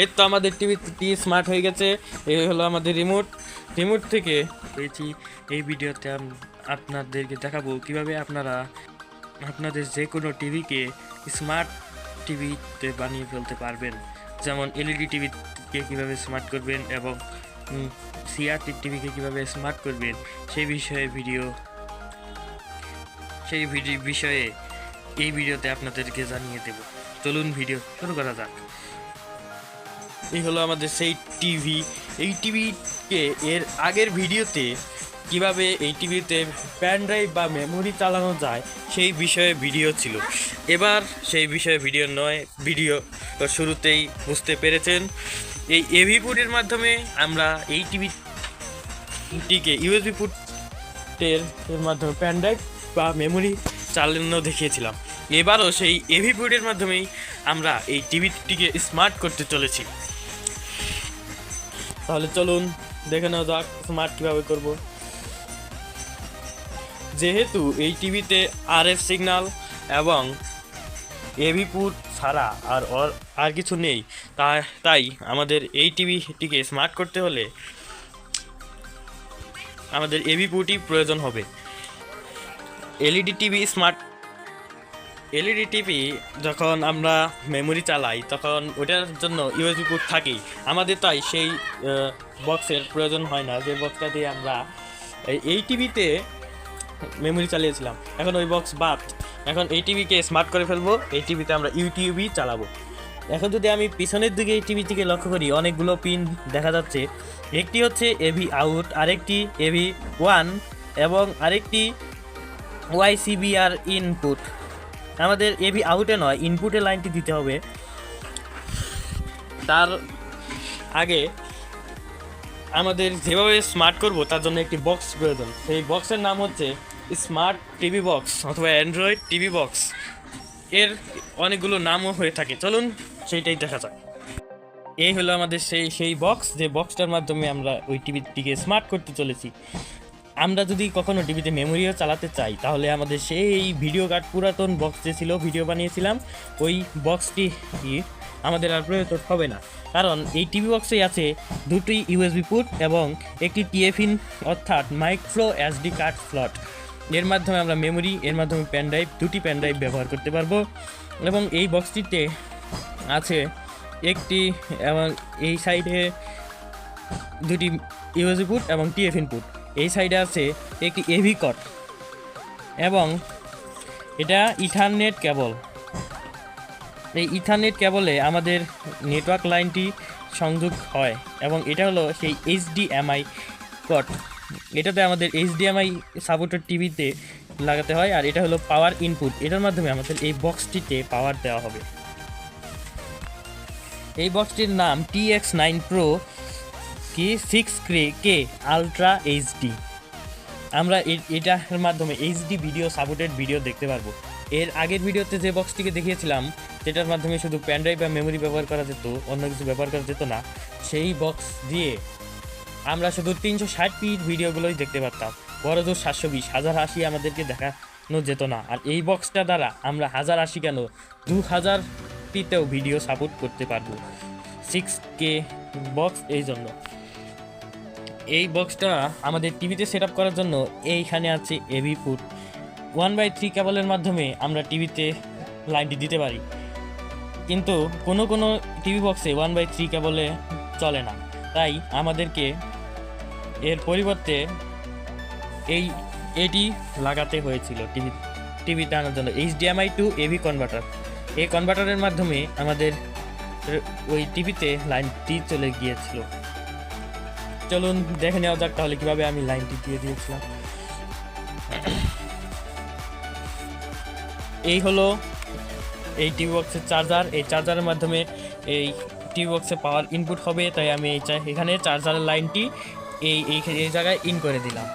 এই তো আমাদের টিভিটি স্মার্ট হয়ে গেছে, এই হলো আমাদের রিমোট। রিমোট থেকে পেয়েছি এই ভিডিওতে আপনাদেরকে দেখাবো কীভাবে আপনারা আপনাদের যে কোনো টিভিকে স্মার্ট টিভিতে বানিয়ে ফেলতে পারবেন। যেমন এলইডি টিভিকে কীভাবে স্মার্ট করবেন এবং সিআরটি টিভিকে কীভাবে স্মার্ট করবেন সেই বিষয়ে ভিডিও, সেই ভিডিও বিষয়ে এই ভিডিওতে আপনাদেরকে জানিয়ে দেব। চলুন ভিডিও শুরু করা যাক। এই হলো আমাদের সেই টিভি এই টিভিকে এর আগের ভিডিওতে কীভাবে এই টিভিতে প্যান ড্রাইভ বা মেমোরি চালানো যায়, সেই বিষয়ে ভিডিও ছিল। এবার সেই বিষয়ে ভিডিও নয়, ভিডিও শুরুতেই বুঝতে পেরেছেন। এই এভি পুটের মাধ্যমে আমরা এই টিভিটিকে ইউএসবি পুটের এর মাধ্যমে প্যান ড্রাইভ বা মেমোরি চালানো দেখিয়েছিলাম। এবারও সেই এভি পুটের মাধ্যমেই আমরা এই টিভিটিকে স্মার্ট করতে চলেছি। তাহলে চলুন, দেখে নেওয়া যাক স্মার্ট কীভাবে করব। যেহেতু এই টিভিতে আর এফ সিগন্যাল এবং এভি পুট ছাড়া আর আর কিছু নেই তাই আমাদের এই টিভিটিকে স্মার্ট করতে হলে আমাদের এভি পুটই প্রয়োজন হবে। LED TV smart LED TV যখন আমরা মেমোরি চালাই, তখন ওটার জন্য ইউএসবি পোর্ট থাকেই আমাদের তাই সেই বক্সের প্রয়োজন হয় না। যে বক্সটা দিয়ে আমরা এই- টিভিতে মেমোরি চালিয়েছিলাম। এখন ওই বক্স বাদ। এখন এই টিভিকে স্মার্ট করে ফেলব। এই টিভিতে আমরা ইউটিউবই চালাবো। এখন যদি আমি পিছনের দিকে এই টিভিটিকে লক্ষ্য করি, অনেকগুলো পিন দেখা যাচ্ছে। একটি হচ্ছে এভি আউট, আরেকটি এভি ওয়ান এবং আরেকটি ওয়াইসিবিআর ইনপুট। আমাদের এবি আউটে নয় ইনপুটে লাইনটি দিতে হবে। তার আগে আমাদের যেভাবে স্মার্ট করব, তার জন্য একটি বক্স প্রয়োজন। সেই বক্সের নাম হচ্ছে স্মার্ট টিভি বক্স অথবা অ্যান্ড্রয়েড টিভি বক্স এর অনেকগুলো নামও হয়ে থাকে। চলুন সেইটাই দেখা যাক। এই হলো আমাদের সেই সেই বক্স যে বক্সটার মাধ্যমে আমরা ওই টিভিটিকে স্মার্ট করতে চলেছি। আমরা যদি কখনো টিভিতে মেমোরিও চালাতে চাই, তাহলে আমাদের সেই ভিডিও কার্ড পুরাতন বক্স যে ছিল, ভিডিও বানিয়েছিলাম। ওই বক্সটি আমাদের আর প্রয়োজন হবে না। কারণ এই টিভি বক্সেই আছে দুটি ইউএসবি পুট এবং একটি টিএফিন অর্থাৎ মাইক্রো এসডি কার্ড স্লট। এর মাধ্যমে আমরা মেমোরি, এর মাধ্যমে প্যান ড্রাইভ, দুটি প্যান ড্রাইভ ব্যবহার করতে পারব। এবং এই বক্সটিতে আছে একটি এবং এই সাইডে দুটি ইউএসবি পুট এবং টিএফ ইনপুট এই সাইডে আছে একটি এভি কট এবং এটা ইথারনেট কেবল। এই ইথারনেট কেবলে আমাদের নেটওয়ার্ক লাইনটি সংযোগ হয় এবং এটা হলো সেই এইচডিএমআই কট এটাতে আমাদের এইচডিএমআই সাপোর্টেড টিভিতে লাগাতে হয় আর এটা হলো পাওয়ার ইনপুট এটার মাধ্যমে আমাদের এই বক্সটিতে পাওয়ার দেওয়া হবে। এই বক্সটির নাম টি এক্স নাইন প্রো কি? Six K K ultra HD আমরা এটার মাধ্যমে এইচডি ভিডিও সাপোর্টেড ভিডিও দেখতে পারব। এর আগের ভিডিওতে যে বক্সটিকে দেখিয়েছিলাম, যেটার মাধ্যমে শুধু প্যানড্রাইভ বা মেমোরি ব্যবহার করা যেত, অন্য কিছু ব্যবহার করা যেত না, সেই বক্স দিয়ে আমরা শুধু তিনশো ষাট পিট ভিডিওগুলোই দেখতে পারতাম। বড় জোর সাতশো বিশ, হাজার আশি আমাদেরকে দেখানো যেত না। আর এই বক্সটা দ্বারা আমরা হাজার আশি কেন দু হাজার পিতেও ভিডিও সাপোর্ট করতে পারব। সিক্স কে বক্স এই জন্য। এই বক্সটা আমাদের টিভিতে সেট করার জন্য এইখানে আছে AV put one by three কেবলের মাধ্যমে আমরা টিভিতে লাইনটি দিতে পারি। কিন্তু কোনো কোনো টিভি বক্সে ওয়ান বাই থ্রি কেবলে চলে না। তাই আমাদেরকে এর পরিবর্তে এই, এটি লাগাতে হয়েছিল টিভি টিভিতে আনার জন্য। এইচডিএমআই টু এভি কনভার্টার এই কনভার্টারের মাধ্যমে আমাদের ওই টিভিতে লাইনটি চলে গিয়েছিল। চলুন দেখে নেওয়া যাক তাহলে কীভাবে আমি লাইনটি দিয়ে দিয়েছিলাম। এই হলো এই টিভি বক্সের চার্জার। এই চার্জারের মাধ্যমে এই টিভি বক্সে পাওয়ার ইনপুট হবে, তাই আমি এই এখানে চার্জারের লাইনটি এই এই এই জায়গায় ইন করে দিলাম।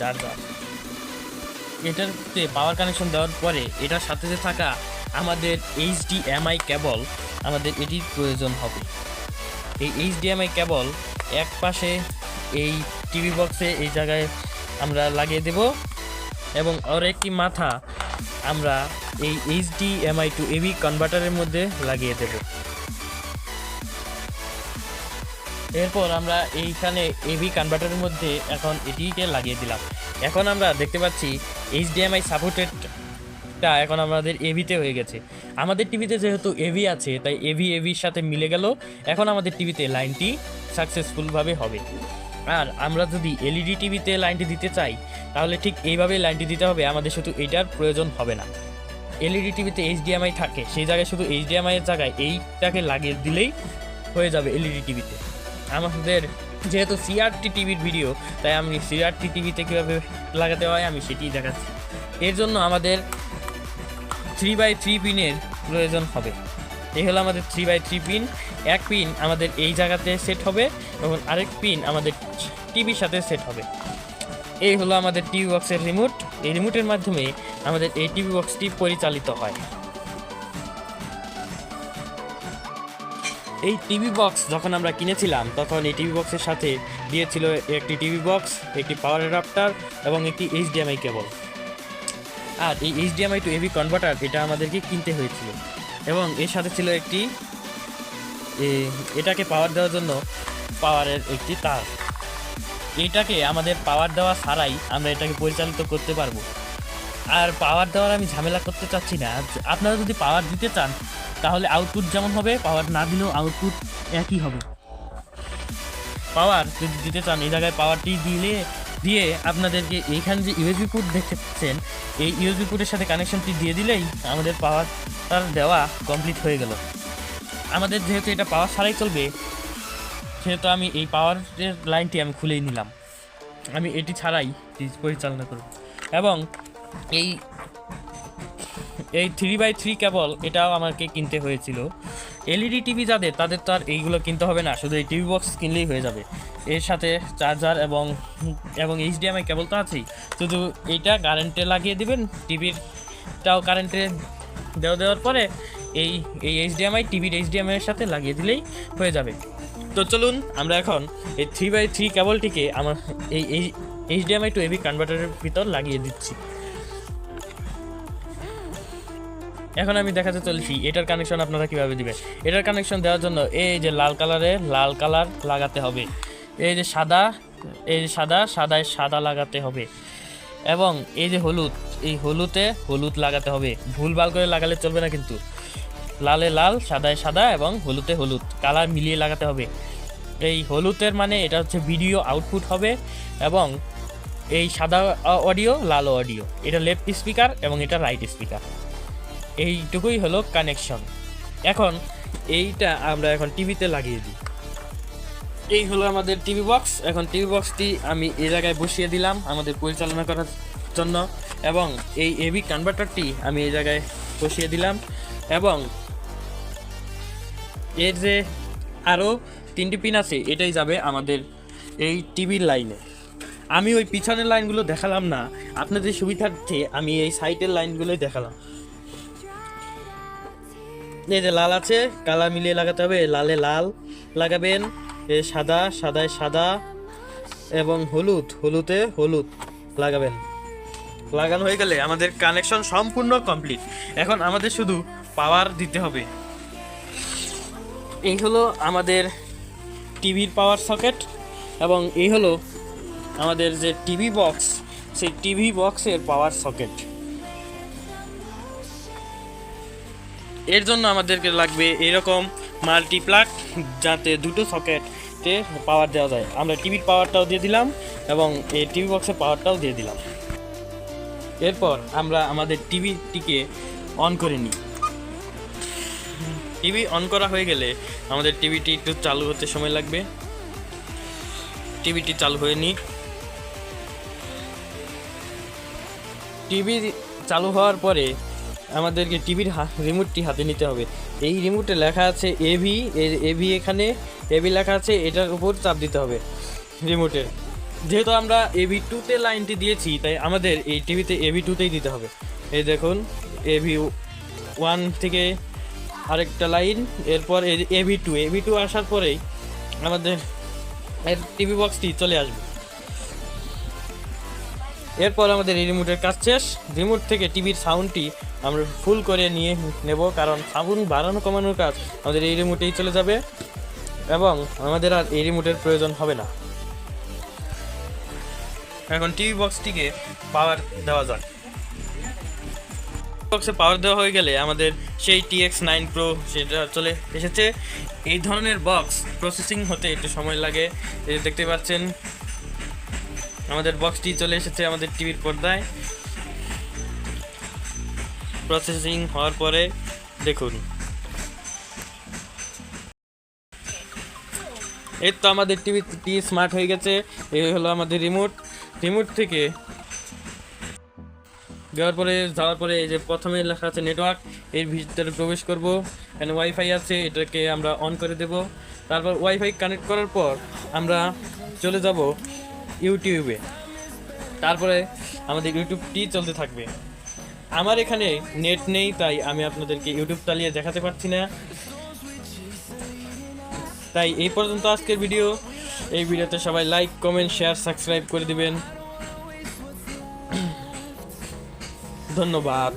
চার্জার। এটাতে পাওয়ার কানেকশন দেওয়ার পরে এটার সাথে থাকা আমাদের এইচডিএমআই কেবল, আমাদের এটির প্রয়োজন হবে। এই এইচডিএমআই কেবল এক পাশে এই টিভি বক্সে এই জায়গায় আমরা লাগিয়ে দেব এবং আর একটি মাথা আমরা এই এইচডিএমআই টু এবি কনভার্টারের মধ্যে লাগিয়ে দেব। এরপর আমরা এইখানে এবি কনভার্টারের মধ্যে এখন এটিকে লাগিয়ে দিলাম। এখন আমরা দেখতে পাচ্ছি এইচডিএমআই সাপোর্টেডটা এখন আমাদের এভিতে হয়ে গেছে। আমাদের টিভিতে যেহেতু এভি আছে, তাই এভি এভির সাথে মিলে গেল। এখন আমাদের টিভিতে লাইনটি সাকসেসফুলভাবে হবে। আর আমরা যদি এলইডি টিভিতে লাইনটি দিতে চাই, তাহলে ঠিক এইভাবে লাইনটি দিতে হবে। আমাদের শুধু এটার প্রয়োজন হবে না। এলইডি টিভিতে এইচডিএমআই থাকে, সেই জায়গায় শুধু এইচডিএমআই এর জায়গায় এইটাকে লাগিয়ে দিলেই হয়ে যাবে এলইডি টিভিতে আমাদের যেহেতু সিআরটি টিভির ভিডিও, তাই আমি সিআরটি টিভিতে কীভাবে লাগাতে হয় আমি সেটিই দেখাচ্ছি। এর জন্য আমাদের থ্রি বাই থ্রি পিনের প্রয়োজন হবে। এই হলো আমাদের থ্রি বাই থ্রি পিন এক পিন আমাদের এই জায়গাতে সেট হবে এবং আরেক পিন আমাদের টিভির সাথে সেট হবে। এই হলো আমাদের টিভি বক্সের রিমোট এই রিমোটের মাধ্যমে আমাদের এই টিভি বক্সটি পরিচালিত হয়। এই টিভি বক্স যখন আমরা কিনেছিলাম, তখন এই টিভি বক্সের সাথে দিয়েছিল একটি টিভি বক্স একটি পাওয়ার অ্যাডাপ্টার এবং একটি এইচডিএমআই কেবল আর এই এইচডিএমআই টু এবি কনভার্টার এটা আমাদেরকে কিনতে হয়েছিল। এবং এর সাথে ছিল একটি এটাকে পাওয়ার দেওয়ার জন্য পাওয়ারের একটি তার। এটাকে আমাদের পাওয়ার দেওয়া ছাড়াই আমরা এটাকে পরিচালিত করতে পারব। আর পাওয়ার দেওয়ার আমি ঝামেলা করতে চাচ্ছি না। আপনারা যদি পাওয়ার দিতে চান, তাহলে আউটপুট যেমন হবে পাওয়ার না দিলেও আউটপুট একই হবে। পাওয়ার যদি দিতে চান, এই জায়গায় পাওয়ারটি দিলে দিয়ে আপনাদেরকে এইখান যে ইউএসবি পুট দেখতে পাচ্ছেন, এই ইউএসবি পুটের সাথে কানেকশনটি দিয়ে দিলেই আমাদের পাওয়ার দেওয়া কমপ্লিট হয়ে গেল। আমাদের যেহেতু এটা পাওয়ার ছাড়াই চলবে, সেহেতু আমি এই পাওয়ারের লাইনটি আমি খুলেই নিলাম। আমি এটি ছাড়াই পরিচালনা করব। এবং এই এই থ্রি বাই থ্রি কেবল এটাও আমাকে কিনতে হয়েছিল। এলইডি টিভি যাদের, তাদের তো আর এইগুলো কিনতে হবে না, শুধু এই টিভি বক্স কিনলেই হয়ে যাবে। এর সাথে চার্জার এবং এবং এইচডিএমআই কেবল তো আছেই। শুধু এইটা কারেন্টে লাগিয়ে দিবেন টিভিরটাও কারেন্টে দেওয়া দেওয়ার পরে এই এই এইচডিএমআই টিভির এইচডিএমআই এর সাথে লাগিয়ে দিলেই হয়ে যাবে। তো চলুন আমরা এখন এই থ্রি বাই থ্রি কেবলটিকে আমার এই এই এইচডিএমআই টু এবি কনভার্টারের ভিতর লাগিয়ে দিচ্ছি। এখন আমি দেখাতে চলেছি, এটার কানেকশন আপনারা কীভাবে দিবেন? এটার কানেকশন দেওয়ার জন্য এই যে লাল কালারে লাল কালার লাগাতে হবে। এই যে সাদা, এই যে সাদা, সাদায় সাদা লাগাতে হবে। এবং এই যে হলুদ, এই হলুদে হলুদ লাগাতে হবে। ভুলভাল করে লাগালে চলবে না কিন্তু। লালে লাল, সাদায় সাদা এবং হলুদে হলুদ, কালার মিলিয়ে লাগাতে হবে। এই হলুদের মানে এটা হচ্ছে ভিডিও আউটপুট হবে এবং এই সাদা অডিও, লাল অডিও। এটা লেফট স্পিকার এবং এটা রাইট স্পিকার। এইটুকুই হলো কানেকশন এখন এইটা আমরা এখন টিভিতে লাগিয়ে দিই। এই হলো আমাদের টিভি বক্স এখন টিভি বক্সটি আমি এই জায়গায় বসিয়ে দিলাম আমাদের পরিচালনা করার জন্য এবং এই এবি কনভার্টারটি আমি এই জায়গায় বসিয়ে দিলাম এবং এর যে আরও তিনটি পিন আছে, এটাই যাবে আমাদের এই টিভির লাইনে আমি ওই পিছনের লাইনগুলো দেখালাম না। আপনাদের সুবিধার্থে আমি এই সাইটের লাইনগুলোই দেখালাম। এই যে লাল আছে কালার মিলিয়ে লাগাতে হবে লালে লাল লাগাবেন এ সাদা সাদায় সাদা এবং হলুদ হলুদে হলুদ লাগাবেন। লাগানো হয়ে গেলে আমাদের কানেকশন সম্পূর্ণ কমপ্লিট এখন আমাদের শুধু পাওয়ার দিতে হবে। এই হলো আমাদের টিভির পাওয়ার সকেট এবং এই হলো আমাদের যে টিভি বক্স সেই টিভি বক্সের পাওয়ার সকেট এর জন্য আমাদেরকে লাগবে এরকম মাল্টিপ্লাগ যাতে দুটো সকেটে পাওয়ার দেওয়া যায়। আমরা টিভির পাওয়ারটাও দিয়ে দিলাম এবং এই টিভি বক্সের পাওয়ারটাও দিয়ে দিলাম। এরপর আমরা আমাদের টিভিটিকে অন করে নিই। টিভি অন করা হয়ে গেলে আমাদের টিভিটি একটু চালু হতে সময় লাগবে। টিভিটি চালু হয়ে নিই টিভি চালু হওয়ার পরে আমাদেরকে টিভির রিমোটটি হাতে নিতে হবে। এই রিমোটে লেখা আছে এভি এভি এখানে এভি লেখা আছে, এটার উপর চাপ দিতে হবে রিমোটের যেহেতু আমরা এভি টুতে লাইনটি দিয়েছি, তাই আমাদের এই টিভিতে এভি টুতেই দিতে হবে। এই দেখুন এভি ওয়ান থেকে আরেকটা লাইন, এরপর এভি টু এভি টু আসার পরেই আমাদের এর টিভি বক্সটি চলে আসবে। এরপর আমাদের এই রিমোটের কাজ শেষ। রিমোট থেকে টিভির সাউন্ডটি আমরা ফুল করে নিয়ে নেব, কারণ সাউন্ড বাড়ানো, কমানোর কাজ আমাদের এই রিমোটেই চলে যাবে এবং আমাদের আর এই রিমোটের প্রয়োজন হবে না। এখন টিভি বক্সটিকে পাওয়ার দেওয়া যাক। বক্সে পাওয়ার দেওয়া হয়ে গেলে আমাদের সেই টিএক্স নাইন প্রো সেটা চলে এসেছে। এই ধরনের বক্স প্রসেসিং হতে একটু সময় লাগে। দেখতে পাচ্ছেন আমাদের বক্সটি চলে এসেছে আমাদের টিভির পর্দায়। প্রসেসিং হওয়ার পরে দেখুন। এই তো আমাদের টিভি টি স্মার্ট হয়ে গেছে। এই হলো আমাদের রিমোট রিমোট থেকে দেওয়ার পরে, যাওয়ার পরে এই যে প্রথমে লেখা আছে নেটওয়ার্ক এর ভিতরে প্রবেশ করব। এখানে ওয়াইফাই আছে, এটাকে আমরা অন করে দেব। তারপর ওয়াইফাই কানেক্ট করার পর আমরা চলে যাব ইউটিউবে। তারপরে আমাদের ইউটিউবটি চলতে থাকবে। আমার এখানে নেট নেই, তাই আমি আপনাদেরকে ইউটিউব চালিয়ে দেখাতে পারছি না। তাই এই পর্যন্ত আজকের ভিডিও। এই ভিডিওতে সবাই লাইক কমেন্ট শেয়ার সাবস্ক্রাইব করে দিবেন। ধন্যবাদ।